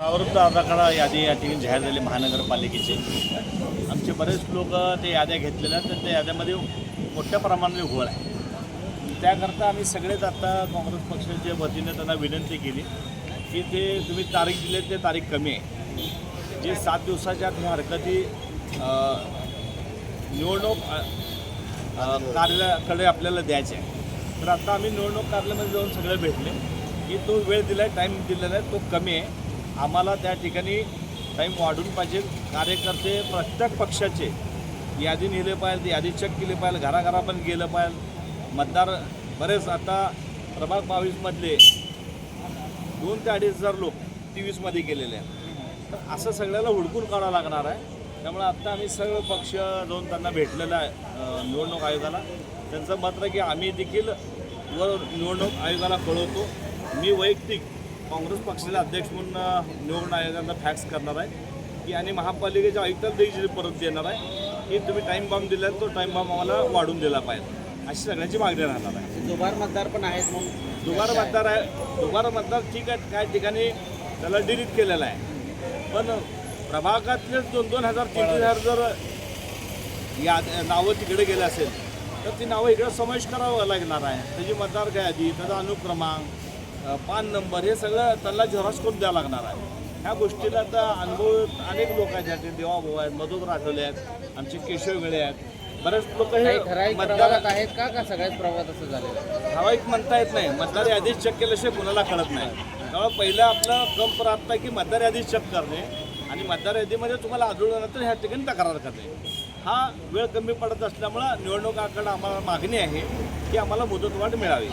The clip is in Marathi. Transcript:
आवृत्त आराखडा यादी या ठिकाणी जाहीर झाली महानगरपालिकेची. आमचे बरेच लोक ते याद्या घेतलेल्या आहेत तर त्या याद्यामध्ये मोठ्या प्रमाणात घोळ आहे त्याकरता आम्ही सगळेच आता काँग्रेस पक्षाच्या वतीने त्यांना विनंती केली की ते तुम्ही तारीख दिले ते तारीख कमी आहे. जे सात दिवसाच्या आत ह्या हरकती निवडणूक कार्यालयाकडे आपल्याला द्यायचे आहे. तर आता आम्ही निवडणूक कार्यालयामध्ये जाऊन सगळे भेटले की तो वेळ दिला आहे टाईम दिलेला आहे तो कमी आहे. आम्हाला त्या ठिकाणी टाईम वाढून पाहिजे. कार्यकर्ते प्रत्येक पक्षाचे यादी नेले पाहिजे यादी चेक केली पाहिजे घराघरापर्यंत गेलं पाहिजे. मतदार बरेच आता प्रभाग बावीसमधले दोन ते अडीच हजार लोक टी वीसमध्ये गेलेले आहेत. तर असं सगळ्याला हुडकून काढावं लागणार आहे. त्यामुळे आत्ता आम्ही सगळं पक्ष जाऊन त्यांना भेटलेलं आहे निवडणूक आयोगाला. त्यांचं मात्र की आम्ही देखील वर निवडणूक आयोगाला कळवतो. मी वैयक्तिक काँग्रेस पक्षाचे अध्यक्ष म्हणून निवडणूक आयोगाला फॅक्स करणार आहे की आणि महापालिकेच्या आयुक्ताला देखील परत देणार आहे की तुम्ही टाईम बॉम्ब दिला तो टाईम बॉम्ब आम्हाला वाढून दिला पाहिजे. अशी सगळ्यांची मागणी राहणार आहे. दुबार मतदार पण आहेत मग. दुबार मतदार आहे. दुबार मतदार ठीक आहे काय ठिकाणी त्याला डिलीट केलेलं आहे. पण प्रभागातले दोन दोन हजार तीन तीन हजार जर या नावं तिकडे गेले असेल तर ती नावं इकडे समावेश करावं लागणार आहे. त्याची मतदार यादी त्याचा अनुक्रमांक पान नंबर हे सगळं त्यांना झेरॉक्स करून द्यावं लागणार आहे. ह्या गोष्टीला आता अनुभव अनेक लोक आहेत देवाभाऊ आहेत मधुकर आठवले आहेत आमचे केशव वेळे आहेत. बरेच लोक हे काही ठराविक मतदार प्रभागात आहेत का? का सगळ्याच प्रभागात असं झालेलं आहे? ठराविक म्हणता येत नाही. मतदार यादीच चेक केल्याशिवाय कुणाला कळत नाही. त्यामुळे पहिलं आपलं क्रम प्राप्त आहे की मतदार यादी चेक करणे आणि मतदार यादीमध्ये तुम्हाला आढळल्यानंतर ह्या ठिकाणी तक्रार करणे. हा वेळ कमी पडत असल्यामुळं निवडणूक आकडे आम्हाला मागणी आहे की आम्हाला मुदतवाढ मिळावी.